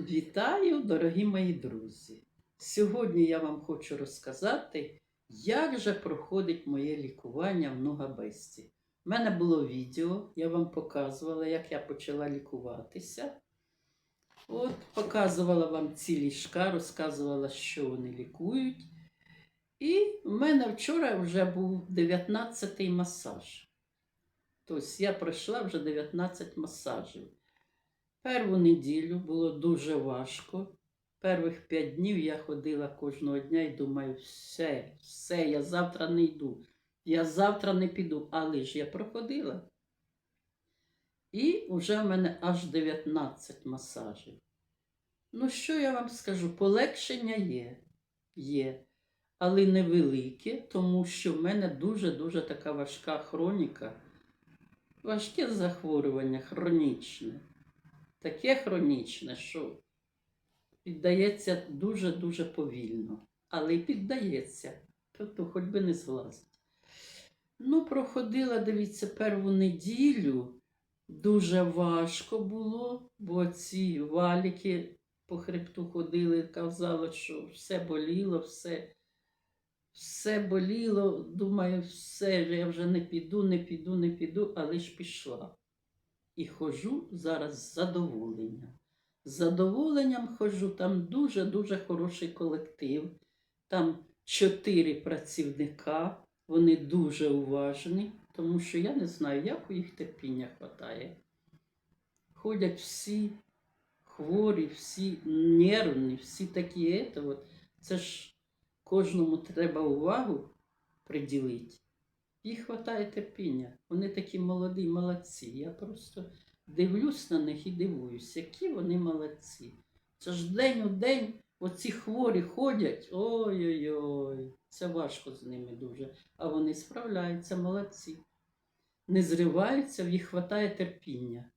Вітаю, дорогі мої друзі! Сьогодні я вам хочу розказати, як же проходить моє лікування в Нугабесті. У мене було відео, я вам показувала, як я почала лікуватися. От, показувала вам ці ліжка, розказувала, що вони лікують. І в мене вчора вже був 19-й масаж. Тобто я пройшла вже 19 масажів. Перву неділю було дуже важко. Перших п'ять днів я ходила кожного дня і думаю, все, все, я завтра не йду. Я завтра не піду, але ж я проходила. І вже в мене аж 19 масажів. Ну, що я вам скажу? Полегшення є, є, але невелике, тому що в мене дуже-дуже така важка хроніка. Важке захворювання, хронічне таке хронічне, що піддається дуже-дуже повільно. Але й піддається, тобто хоч би не злазить. Ну, проходила, дивіться, перву неділю. Дуже важко було, бо ці валіки по хребту ходили, казали, що все боліло, все, все боліло. Думаю, все, я вже не піду, не піду, не піду, але ж пішла і ходжу зараз з задоволенням. З задоволенням ходжу, там дуже-дуже хороший колектив. Там чотири працівника, вони дуже уважні, тому що я не знаю, як у їх терпіння вистачає. Ходять всі хворі, всі нервні, всі такі. Це, ж кожному треба увагу приділити. Їх вистачає терпіння. Вони такі молоді, молодці. Я просто дивлюсь на них і дивуюсь, які вони молодці. Це ж день у день оці хворі ходять. Ой-ой-ой, це важко з ними дуже. А вони справляються, молодці. Не зриваються, в їх вистачає терпіння.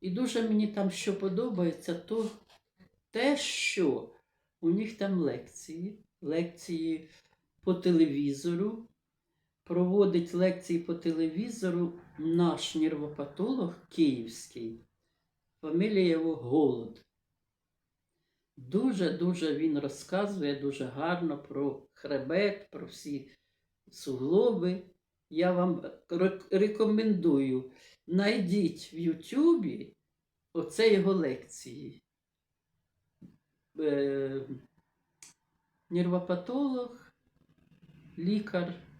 І дуже мені там що подобається, то те, що у них там лекції, лекції по телевізору проводить лекції по телевізору наш нервопатолог київський. Фамілія його Голод. Дуже-дуже він розказує дуже гарно про хребет, про всі суглоби. Я вам рекомендую. Найдіть в Ютубі оце його лекції. Е, нервопатолог, лікар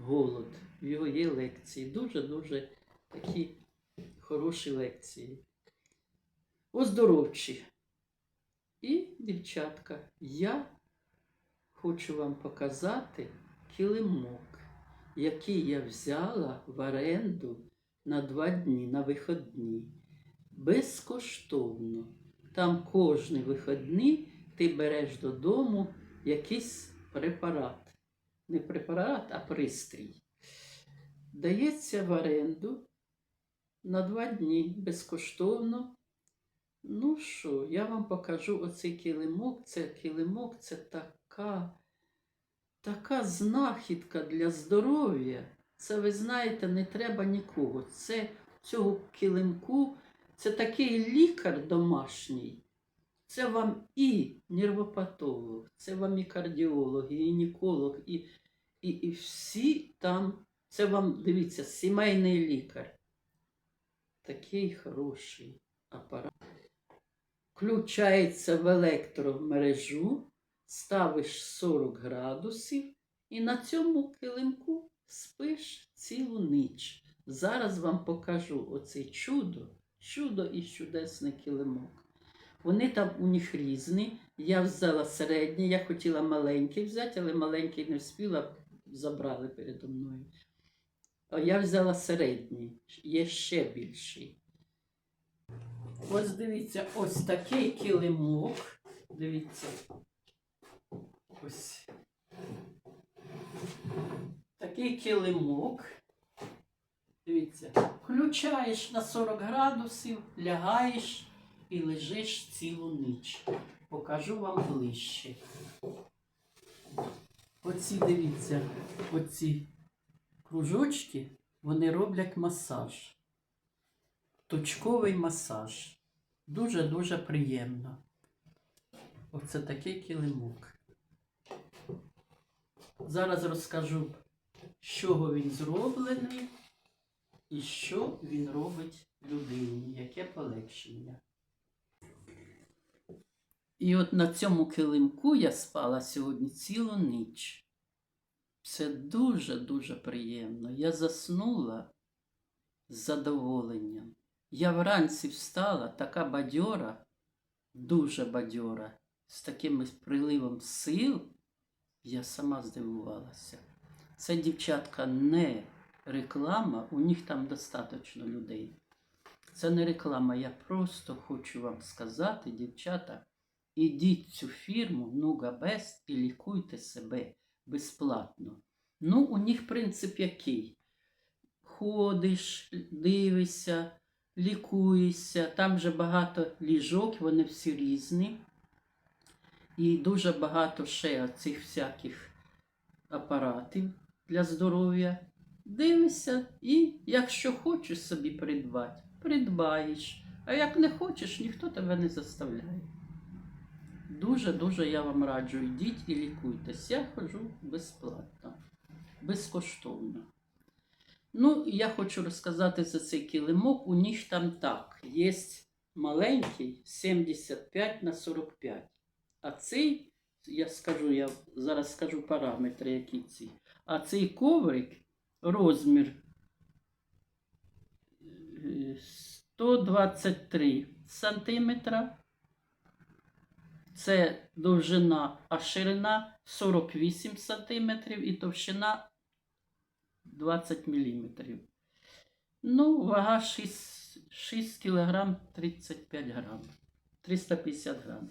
голод. В його є лекції. Дуже-дуже такі хороші лекції. Оздоровчі. І, дівчатка, я хочу вам показати килимок, який я взяла в оренду на два дні, на виходні. Безкоштовно. Там кожні виходні ти береш додому якийсь препарат не препарат, а пристрій. Дається в оренду на два дні безкоштовно. Ну що, я вам покажу оцей килимок. Це килимок це така, така знахідка для здоров'я. Це, ви знаєте, не треба нікого. Це цього килимку, це такий лікар домашній. Це вам і нервопатолог, це вам і кардіолог, і гінеколог, і і, і всі там, це вам, дивіться, сімейний лікар. Такий хороший апарат. Включається в електромережу, ставиш 40 градусів і на цьому килимку спиш цілу ніч. Зараз вам покажу оце чудо, чудо і чудесний килимок. Вони там у них різні. Я взяла середній, я хотіла маленький взяти, але маленький не встигла, забрали передо мною. А я взяла середній, є ще більший. Ось дивіться, ось такий килимок. Дивіться. Ось. Такий килимок. Дивіться, включаєш на 40 градусів, лягаєш і лежиш цілу ніч. Покажу вам ближче. Оці, дивіться, оці кружочки, вони роблять масаж. Точковий масаж. Дуже-дуже приємно. Оце такий килимок. Зараз розкажу, з чого він зроблений і що він робить людині, яке полегшення. І от на цьому килимку я спала сьогодні цілу ніч. Це дуже-дуже приємно. Я заснула з задоволенням. Я вранці встала, така бадьора, дуже бадьора, з таким приливом сил, я сама здивувалася. Це дівчатка не реклама, у них там достатньо людей. Це не реклама, я просто хочу вам сказати, дівчата, ідіть в цю фірму Нуга Бест і лікуйте себе безплатно. Ну, у них принцип який? Ходиш, дивишся, лікуєшся, там же багато ліжок, вони всі різні. І дуже багато ще цих всяких апаратів для здоров'я. Дивишся і якщо хочеш собі придбати, придбаєш. А як не хочеш, ніхто тебе не заставляє. Дуже-дуже я вам раджу, йдіть і лікуйтесь. Я ходжу безплатно, безкоштовно. Ну, я хочу розказати за цей килимок. У них там так. Є маленький 75 на 45. А цей, я скажу, я зараз скажу параметри, які ці. А цей коврик розмір е, 123 сантиметра. Це довжина, а ширина 48 см і товщина 20 мм. Ну, вага 6, 6 кг 35 грам. 350 грам.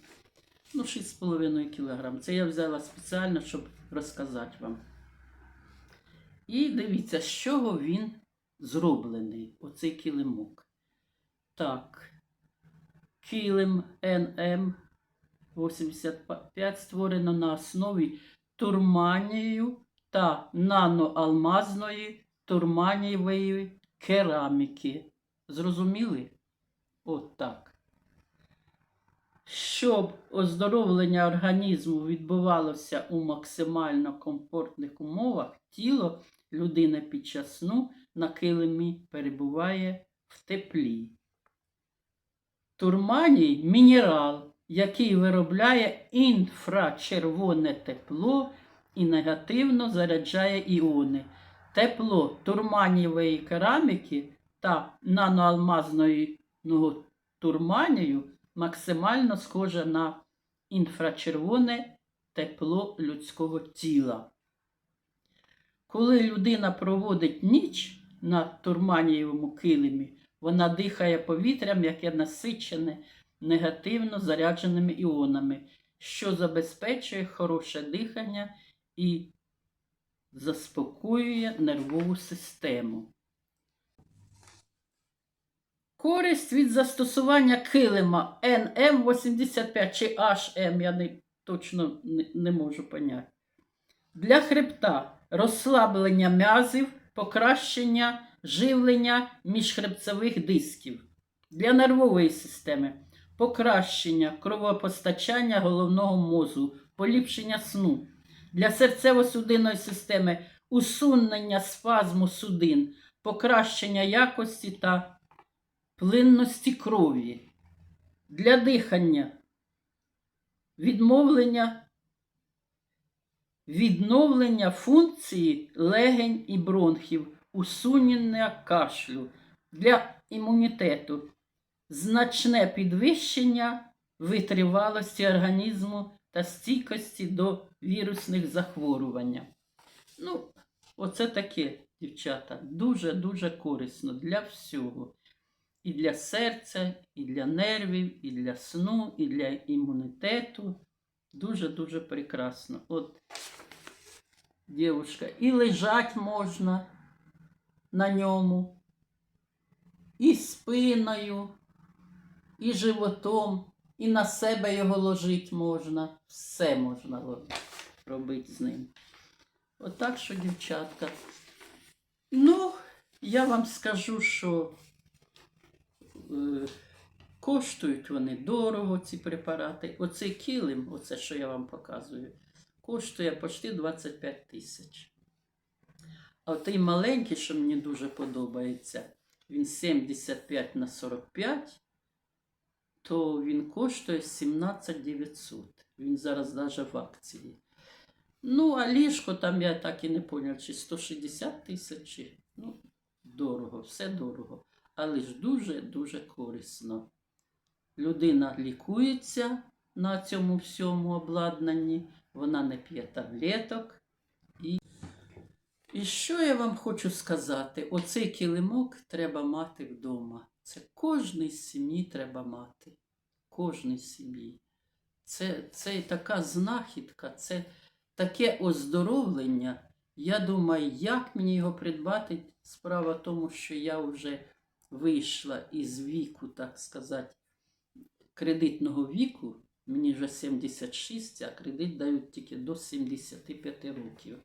Ну, 6,5 кг. Це я взяла спеціально, щоб розказати вам. І дивіться, з чого він зроблений, оцей килимок. Так, килим НМ 85 створено на основі турманією та наноалмазної турманієвої кераміки. Зрозуміли? От. Щоб оздоровлення організму відбувалося у максимально комфортних умовах, тіло людини під час сну на килимі перебуває в теплі. Турманій мінерал, який виробляє інфрачервоне тепло і негативно заряджає іони. Тепло турманієвої кераміки та наноалмазної турманію максимально схоже на інфрачервоне тепло людського тіла. Коли людина проводить ніч на турманієвому килимі, вона дихає повітрям, яке насичене негативно зарядженими іонами, що забезпечує хороше дихання і заспокоює нервову систему. Користь від застосування килима NM85 чи HM, я не, точно не, можу поняти. Для хребта розслаблення м'язів, покращення живлення міжхребцевих дисків. Для нервової системи покращення кровопостачання головного мозку, поліпшення сну. Для серцево-судинної системи усунення спазму судин, покращення якості та плинності крові. Для дихання відмовлення, відновлення функції легень і бронхів, усунення кашлю. Для імунітету значне підвищення витривалості організму та стійкості до вірусних захворювань. Ну, оце таке, дівчата, дуже-дуже корисно для всього. І для серця, і для нервів, і для сну, і для імунітету. Дуже-дуже прекрасно. От, дівчинка, і лежать можна на ньому, і спиною, і животом, і на себе його ложити можна. Все можна робити з ним. Отак що, дівчатка. Ну, я вам скажу, що е, Коштують вони дорого, ці препарати. Оцей килим, оце, що я вам показую, коштує почти 25 тисяч. А той маленький, що мені дуже подобається, він 75 на 45, то він коштує 17 900. Він зараз навіть в акції. Ну, а ліжко там я так і не поняв, чи 160 тисяч, ну, дорого, все дорого. Але ж дуже-дуже корисно. Людина лікується на цьому всьому обладнанні, вона не п'є таблеток. І, і що я вам хочу сказати? Оцей килимок треба мати вдома. Це кожній сім'ї треба мати. Кожній сім'ї. Це, це така знахідка, це таке оздоровлення. Я думаю, як мені його придбати? Справа в тому, що я вже вийшла із віку, так сказати, кредитного віку. Мені вже 76, а кредит дають тільки до 75 років.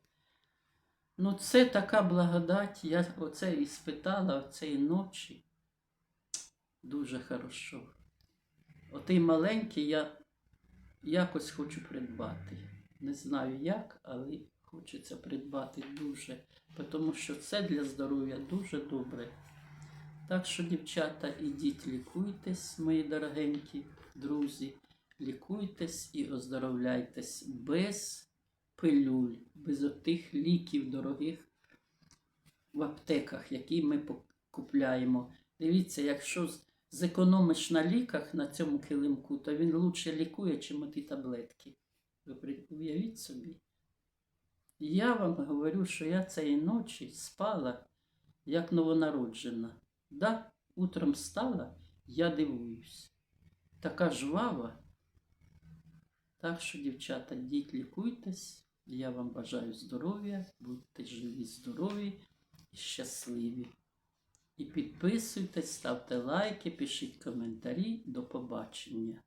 Ну, це така благодать. Я оце і спитала оцеї ночі. Дуже хорошо. Отий маленький я якось хочу придбати. Не знаю як, але хочеться придбати дуже. Тому що це для здоров'я дуже добре. Так що, дівчата, ідіть лікуйтесь, мої дорогенькі друзі. Лікуйтесь і оздоровляйтесь без пилюль, без отих ліків дорогих в аптеках, які ми купляємо. Дивіться, якщо зекономиш на ліках на цьому килимку, то він лучше лікує, чим оті таблетки. Ви уявіть собі. Я вам говорю, що я цієї ночі спала як новонароджена. Да, утром встала, я дивуюсь. Така жвава. Так що, дівчата, діть лікуйтесь. Я вам бажаю здоров'я, будьте живі, здорові і щасливі. І підписуйтесь, ставте лайки, пишіть коментарі. До побачення.